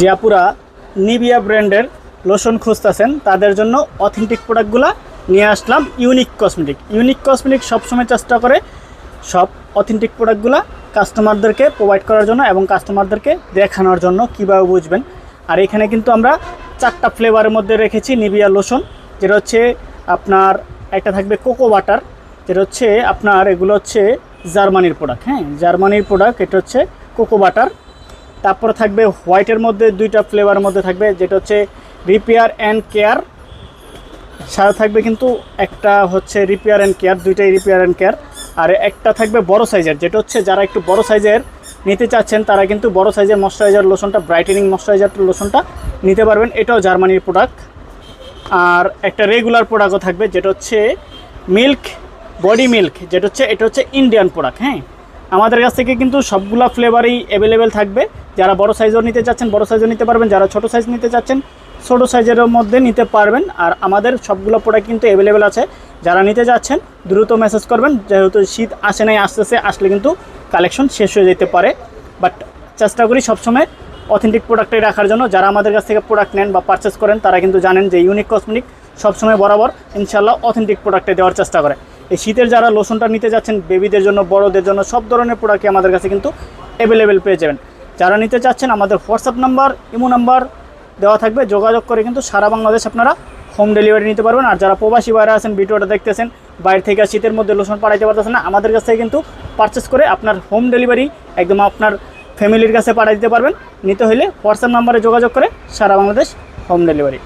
যে আপুরা নিবিয়া ব্র্যান্ডের লোশন খুঁজতেছেন। তাদের জন্য অথেন্টিক প্রোডাক্টগুলো নিয়ে আসলাম ইউনিক কসমেটিক ইউনিক কসমেটিক সবসময় চেষ্টা করে সব অথেন্টিক প্রোডাক্টগুলো কাস্টমারদেরকে প্রোভাইড করার জন্য এবং কাস্টমারদেরকে দেখানোর জন্য কীভাবে বুঝবেন। আর এখানে কিন্তু আমরা চারটা ফ্লেভারের মধ্যে রেখেছি নিবিয়া লোশন, যেটা হচ্ছে আপনার একটা থাকবে কোকো বাটার যেটা হচ্ছে আপনার এগুলো হচ্ছে জার্মানির প্রোডাক্ট হ্যাঁ? জার্মানির প্রোডাক্ট এটা হচ্ছে কোকো বাটার তারপরে থাকবে হোয়াইটের মধ্যে দুইটা ফ্লেভারের মধ্যে থাকবে, যেটা হচ্ছে রিপেয়ার অ্যান্ড কেয়ার। সাথে থাকবে কিন্তু একটা হচ্ছে রিপেয়ার অ্যান্ড কেয়ার, দুইটাই রিপেয়ার অ্যান্ড কেয়ার। আর একটা থাকবে বড় সাইজের, যেটা হচ্ছে যারা একটু বড় সাইজের নিতে চাচ্ছেন, তারা কিন্তু বড় সাইজের ময়শ্চারাইজার লোশনটা, ব্রাইটেনিং ময়শ্চারাইজার লোশনটা নিতে পারবেন। এটাও জার্মানির প্রোডাক্ট আর একটা রেগুলার প্রোডাক্টও থাকবে, যেটা হচ্ছে মিল্ক বডি মিল্ক যেটা হচ্ছে, এটা হচ্ছে ইন্ডিয়ান প্রোডাক্ট হ্যাঁ? আমাদের কাছ থেকে কিন্তু সবগুলা ফ্লেভারই অ্যাভেলেবেল থাকবে। যারা বড় সাইজও নিতে চাচ্ছেন, বড় সাইজও নিতে পারবেন। যারা ছোট সাইজ নিতে চাচ্ছেন, ছোটো সাইজের মধ্যে নিতে পারবেন। আর আমাদের সবগুলো প্রোডাক্ট কিন্তু অ্যাভেলেবেল আছে। যারা নিতে যাচ্ছেন, দ্রুত মেসেজ করবেন। যেহেতু শীত আসে নাই, আসতেছে, আসলে কিন্তু কালেকশন শেষ হয়ে যেতে পারে। বাট চেষ্টা করি সবসময় অথেন্টিক প্রোডাক্টটাই রাখার জন্য। যারা আমাদের কাছ থেকে প্রোডাক্ট নেন বা পারচেস করেন, তারা কিন্তু জানেন যে ইউনিক কসমেটিক সবসময় বরাবর ইনশাল্লাহ অথেন্টিক প্রোডাক্টে দেওয়ার চেষ্টা করে। এই শীতের যারা লোশনটা নিতে যাচ্ছেন বেবিদের জন্য, বড়দের জন্য, সব ধরনের প্রোডাক্টই আমাদের কাছে কিন্তু অ্যাভেলেবেল পেয়ে যাবেন। যারা নিতে চাচ্ছেন, আমাদের হোয়াটসঅ্যাপ নাম্বার ইমো নাম্বার দেওয়া থাকবে। যোগাযোগ করে কিন্তু সারা বাংলাদেশ আপনারা হোম ডেলিভারি নিতে পারবেন। আর যারা প্রবাসী বাইরে আছেন, ভিডিওটা দেখতেছেন, বাইরে থেকে শীতের মধ্যে লোশন পাঠাইতে পারতেছেন না, আমাদের কাছ থেকে কিন্তু পারচেস করে আপনার হোম ডেলিভারি একদম আপনার ফ্যামিলির কাছে পাঠিয়ে দিতে পারবেন। নিতে হলে হোয়াটসঅ্যাপ নাম্বারে যোগাযোগ করে সারা বাংলাদেশ হোম ডেলিভারি